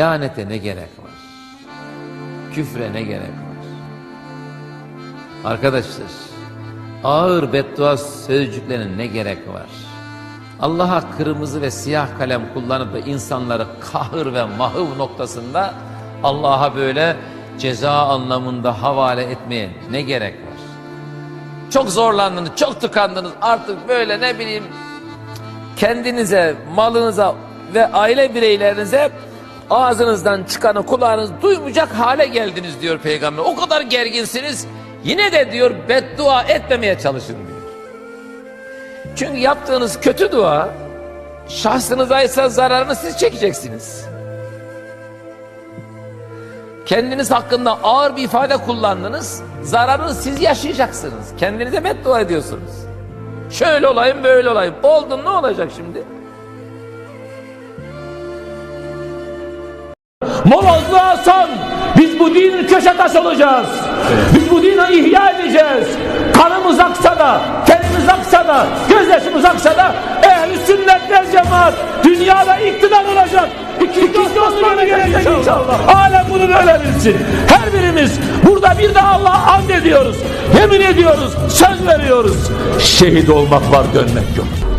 Lanete ne gerek var? Küfre ne gerek var? Arkadaşlar, ağır beddua sözcüklerine ne gerek var? Allah'a kırmızı ve siyah kalem kullanıp da insanları kahır ve mahıv noktasında Allah'a böyle ceza anlamında havale etmeye ne gerek var? Çok zorlandınız, çok tıkandınız artık böyle ne bileyim kendinize, malınıza ve aile bireylerinize ağzınızdan çıkanı kulağınız duymayacak hale geldiniz diyor peygamber. O kadar gerginsiniz yine de diyor beddua etmemeye çalışın diyor. Çünkü yaptığınız kötü dua şahsınıza ise zararını siz çekeceksiniz. Kendiniz hakkında ağır bir ifade kullandınız. Zararını siz yaşayacaksınız. Kendinize beddua ediyorsunuz. Şöyle olayım böyle olayım. Oldun ne olacak şimdi? Molozlu Hasan biz bu dinin köşe taşı olacağız. Biz bu dini ihya edeceğiz. Kanımız aksa da, tenimiz aksa da, gözyaşımız aksa da ehli sünnetler cemaat dünyada iktidar olacak. İkinci Osmanlı gelecek inşallah. Alem bunu böyle bilsin. Her birimiz burada bir de Allah'a and ediyoruz. Yemin ediyoruz, söz veriyoruz. Şehit olmak var, dönmek yok.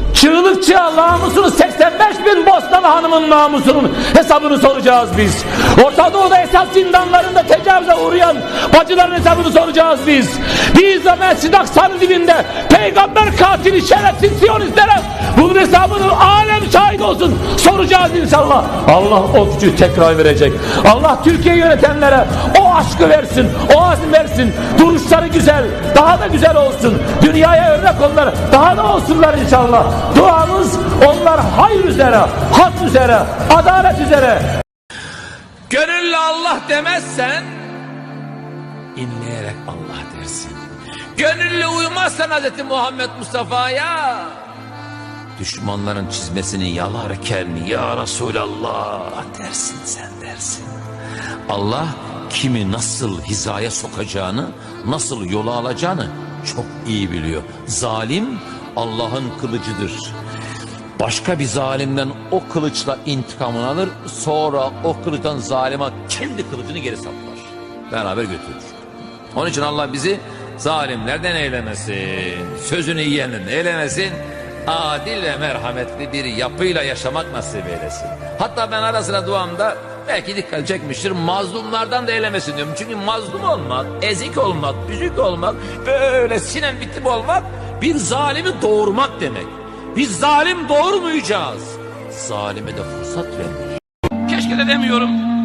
Çığlıkçı namusunu 85 bin Bosnalı hanımın namusunun hesabını soracağız biz. Orta Doğu'da esas zindanlarında tecavüze uğrayan bacıların hesabını soracağız biz. Biz de Mescid-i Aksa'nın dibinde peygamber katili şerefsiz siyonistlere bunun hesabını alem şahit olsun soracağız inşallah. Allah o gücü tekrar verecek. Allah Türkiye yönetenlere o aşkı versin, o azim versin. Duruşları güzel, daha da güzel olsun. Dünyaya örnek onlar, daha da olsunlar inşallah. Duamız onlar hayır üzere, hak üzere, adalet üzere. Gönüllü Allah demezsen inleyerek Allah dersin. Gönüllü uymazsan Hz. Muhammed Mustafa'ya düşmanların çizmesini yalarken ya Resulallah dersin sen dersin. Allah kimi nasıl hizaya sokacağını, nasıl yola alacağını çok iyi biliyor. Zalim Allah'ın kılıcıdır. Başka bir zalimden o kılıçla intikamını alır, sonra o kılıçtan zalime kendi kılıcını geri saplar. Beraber götürür. Onun için Allah bizi zalimlerden eylemesin, sözünü yiyenden eylemesin, adil ve merhametli bir yapıyla yaşamak nasip eylesin. Hatta ben ara duamda belki dikkat çekmiştir, mazlumlardan da eylemesin diyorum. Çünkü mazlum olmak, ezik olmak, büzük olmak, böyle sinen bitip olmak bir zalimi doğurmak demek. Biz zalim doğurmayacağız. Zalime de fırsat vermiş. Keşke de demiyorum.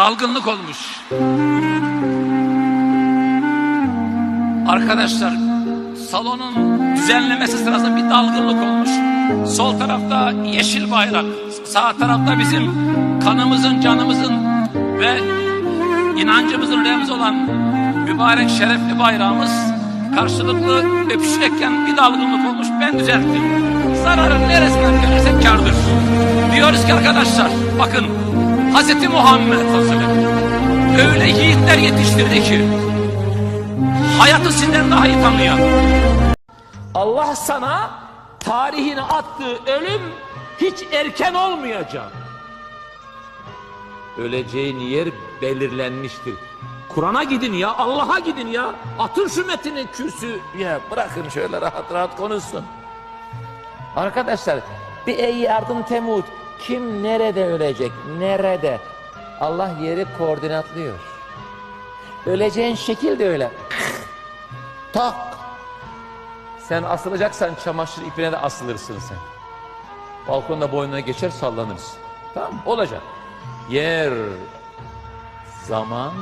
Dalgınlık olmuş. Arkadaşlar salonun düzenlemesi sırasında bir dalgınlık olmuş. Sol tarafta yeşil bayrak, sağ tarafta bizim kanımızın, canımızın ve inancımızın remzi olan mübarek şerefli bayrağımız karşılıklı öpüşecekken bir dalgınlık olmuş. Ben düzelttim. Zararın neresinden gelirsek kardır. Diyoruz ki arkadaşlar bakın Hz. Muhammed Hazretleri öyle yiğitler yetiştirdi ki hayatı sizden daha iyi tanıyor. Allah sana tarihine attığı ölüm hiç erken olmayacak. Öleceğin yer belirlenmiştir. Kur'an'a gidin ya, Allah'a gidin ya. Atın şu metini kürsü. Ya bırakın şöyle rahat rahat konuşsun. Arkadaşlar bir ey yardım Temut. Kim nerede ölecek? Nerede? Allah yeri koordinatlıyor. Öleceğin şekil de öyle. Tak. Sen asılacaksan çamaşır ipine de asılırsın sen. Balkonda boynuna geçer sallanırsın. Tamam? Olacak. Yer, zaman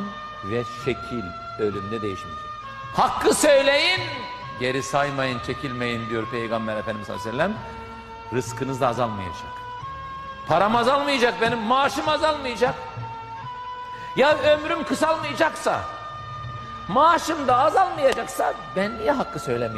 ve şekil ölümde değişmeyecek. Hakkı söyleyin, geri saymayın, çekilmeyin diyor Peygamber Efendimiz sallallahu aleyhi ve sellem. Rızkınız da azalmayacak. Param azalmayacak benim, maaşım azalmayacak. Ya ömrüm kısalmayacaksa, maaşım da azalmayacaksa ben niye hakkı söylemeyeyim?